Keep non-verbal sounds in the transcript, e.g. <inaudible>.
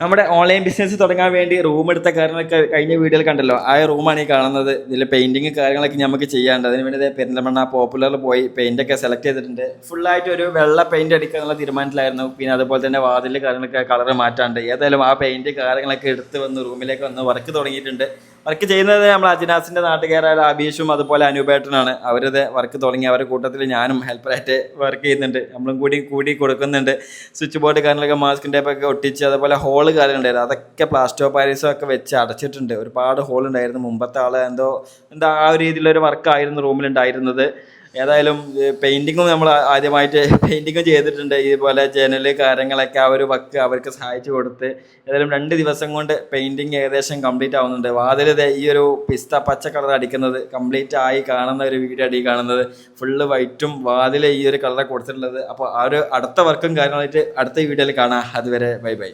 നമ്മുടെ online business തുടങ്ങാൻ വേണ്ടി റൂം എടുത്ത കാര്യങ്ങളൊക്കെ കഴിഞ്ഞ വീഡിയോയിൽ കണ്ടല്ലോ. ആ റൂമാണ് ഈ കാണുന്നത്. ഇതിൽ പെയിന്റിങ് കാര്യങ്ങളൊക്കെ നമുക്ക് ചെയ്യാണ്ട് അതിന് വേണ്ടി പെരിന്തൽമണ്ണ പോപ്പുലറിൽ പോയി പെയിന്റൊക്കെ സെലക്ട് ചെയ്തിട്ടുണ്ട്. ഫുള്ളായിട്ട് ഒരു വെള്ള പെയിന്റ് അടിക്കാനുള്ള തീരുമാനത്തിലായിരുന്നു. പിന്നെ അതുപോലെ തന്നെ വാതിൽ കാര്യങ്ങളൊക്കെ കളർ മാറ്റാണ്ട്. ഏതായാലും ആ പെയിന്റ് കാര്യങ്ങളൊക്കെ എടുത്ത് വന്ന് റൂമിലേക്ക് വന്ന് വർക്ക് തുടങ്ങിയിട്ടുണ്ട്. വർക്ക് ചെയ്യുന്നത് നമ്മൾ അജിനാസിന്റെ നാട്ടുകാരായ അബീഷും അതുപോലെ അനൂപേട്ടനാണ്. അവരത് വർക്ക് തുടങ്ങി. അവരുടെ കൂട്ടത്തിൽ ഞാനും ഹെൽപ്പറായിട്ട് വർക്ക് ചെയ്യുന്നുണ്ട്. നമ്മളും കൂടി കൂടി കൊടുക്കുന്നുണ്ട്. സ്വിച്ച് ബോർഡ് കാര്യങ്ങളൊക്കെ മാസ്കിന്റെ ഒക്കെ ഒട്ടിച്ച് അതുപോലെ ഹോൾ കാര്യങ്ങളുണ്ടായിരുന്നു അതൊക്കെ പ്ലാസ്റ്റോ പാരീസോ ഒക്കെ വെച്ച് അടച്ചിട്ടുണ്ട്. ഒരുപാട് ഹോൾ ഉണ്ടായിരുന്നു. മുമ്പത്തെ ആൾ എന്തോ എന്താ ആ ഒരു രീതിയിലൊരു വർക്കായിരുന്നു റൂമിലുണ്ടായിരുന്നത് ഏതായാലും പെയിന്റിങ്ങും നമ്മൾ ആദ്യമായിട്ട് <laughs> പെയിന്റിങ്ങും ചെയ്തിട്ടുണ്ട്. ഇതുപോലെ ജനൽ കാര്യങ്ങളൊക്കെ ആ ഒരു വർക്ക് അവർക്ക് സഹായിച്ചു കൊടുത്ത്. ഏതായാലും രണ്ട് ദിവസം കൊണ്ട് പെയിന്റിങ് ഏകദേശം കംപ്ലീറ്റ് ആവുന്നുണ്ട്. വാതിൽ ഈ ഒരു പിസ്ത പച്ച കളർ അടിക്കുന്നത് കംപ്ലീറ്റ് ആയി കാണുന്ന ഒരു വീഡിയോ അടി കാണുന്നത്. ഫുള്ള് വൈറ്റും വാതിൽ ഈ ഒരു കളർ കൊടുത്തിട്ടുള്ളത്. അപ്പോൾ ആ ഒരു അടുത്ത വർക്കും കാര്യങ്ങളായിട്ട് അടുത്ത വീഡിയോയിൽ കാണാം. അതുവരെ ബൈ ബൈ.